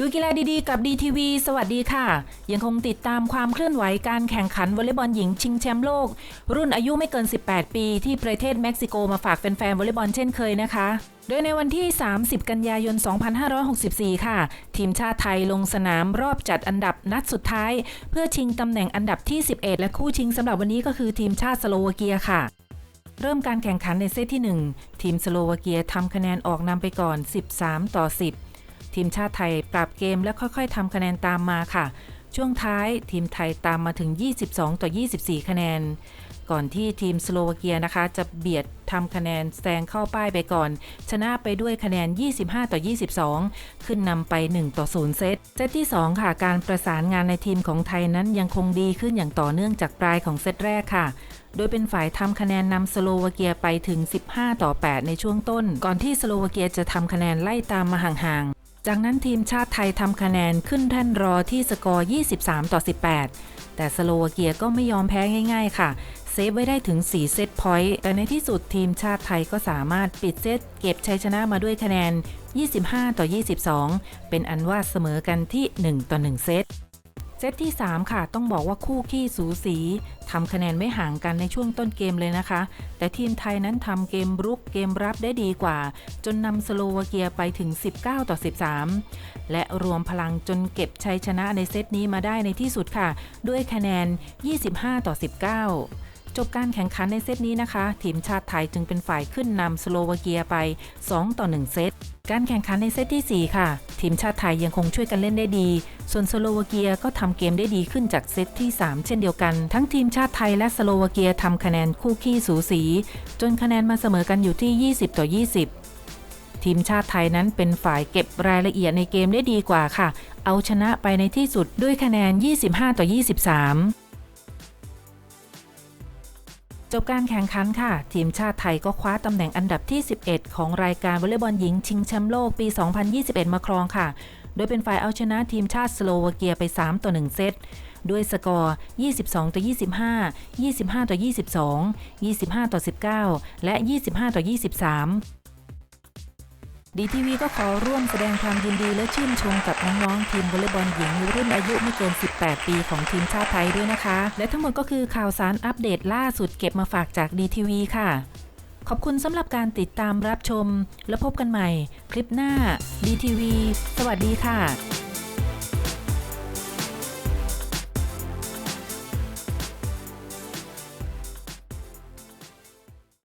ดูกีฬาดีๆ กับ DTV สวัสดีค่ะ ยังคงติดตามความเคลื่อนไหวการแข่งขันวอลเลย์บอลหญิงชิงแชมป์โลก รุ่นอายุไม่เกิน 18 ปีที่ประเทศเม็กซิโกมาฝากแฟนๆวอลเลย์บอลเช่นเคยนะคะ โดยในวันที่ 30 กันยายน 2564 ค่ะ ทีมชาติไทยลงสนามรอบจัดอันดับนัดสุดท้าย เพื่อชิงตำแหน่งอันดับที่ 11 และคู่ชิงสำหรับวันนี้ก็คือทีมชาติสโลวาเกียค่ะเริ่มการแข่งขันในเซตที่ 1 ทีมสโลวาเกียทำคะแนนออกนำไปก่อน 13 ต่อ 10 ทีมชาติไทยปรับเกมและค่อยๆทำคะแนนตามมาค่ะ ช่วงท้ายทีมไทยตามมาถึง 22 ต่อ 24 คะแนน ก่อนที่ทีมสโลวาเกียนะคะ จะเบียดทำคะแนนแซงเข้าป้ายไปก่อน ชนะไปด้วยคะแนน 25 ต่อ 22 ขึ้นนำไป 1 ต่อ 0 เซต เซตที่ 2 ค่ะ การประสานงานในทีมของไทยนั้นยังคงดีขึ้นอย่างต่อเนื่องจากปลายของเซตแรกค่ะโดยเป็นฝ่ายทำคะแนนนำสโลวาเกียไปถึง 15 ต่อ 8 ในช่วงต้น ก่อนที่สโลวาเกียจะทำคะแนนไล่ตามมาห่าง จากนั้นทีมชาติไทยทำคะแนนขึ้นแท่นรอที่สกอร์ 23 ต่อ 18 แต่สโลวาเกียก็ไม่ยอมแพ้ง่าย ๆ ค่ะ เซฟไว้ได้ถึง 4 เซตพอยต์ แต่ในที่สุดทีมชาติไทยก็สามารถปิดเซตเก็บชัยชนะมาด้วยคะแนน 25 ต่อ 22 เป็นอันว่าเสมอกันที่ 1 ต่อ 1 เซต เซตที่ 3 ค่ะ ต้องบอกว่าคู่ขี้สูสีทำคะแนนไม่ห่างกันในช่วงต้นเกมเลยนะคะ แต่ทีมไทยนั้นทำเกมรุกเกมรับได้ดีกว่า จนนำสโลวาเกียไปถึง 19 ต่อ 13 และรวมพลังจนเก็บชัยชนะในเซตนี้มาได้ในที่สุดค่ะ ด้วยคะแนน 25 ต่อ 19 จบการแข่งขันในเซตนี้นะคะ ทีมชาติไทยจึงเป็นฝ่ายขึ้นนำสโลวาเกียไป 2 ต่อ 1 เซตการแข่งขันในเซตที่ 4 ค่ะ ทีมชาติไทยยังคงช่วยกันเล่นได้ดี ส่วนสโลวาเกียก็ทำเกมได้ดีขึ้นจากเซตที่ 3 เช่นเดียวกัน ทั้งทีมชาติไทยและสโลวาเกียทำคะแนนคู่ขี้สูสี จนคะแนนมาเสมอกันอยู่ที่ 20 ต่อ 20 ทีมชาติไทยนั้นเป็นฝ่ายเก็บรายละเอียดในเกมได้ดีกว่าค่ะ เอาชนะไปในที่สุดด้วยคะแนน 25 ต่อ 23 จบการแข่งขันค่ะ ทีมชาติไทยก็คว้าตำแหน่งอันดับที่ 11 ของรายการวอลเลย์บอลหญิงชิงแชมป์โลกปี 2021 มาครองค่ะ โดยเป็นฝ่ายเอาชนะทีมชาติสโลวาเกียไป 3 ต่อ 1 เซต ด้วยสกอร์ 22 ต่อ 25 25 ต่อ 22 25 ต่อ 19 และ 25 ต่อ 23 ดีทีวีก็ขอร่วมแสดงความยินดีและชื่นชมกับน้องๆทีมวอลเลย์บอลหญิงรุ่นอายุไม่เกิน 18 ปีของทีมชาติไทยด้วยนะคะ และทั้งหมดก็คือข่าวสารอัปเดตล่าสุดเก็บมาฝากจากดีทีวีค่ะ ขอบคุณสำหรับการติดตามรับชม และพบกันใหม่ คลิปหน้าดีทีวีสวัสดีค่ะ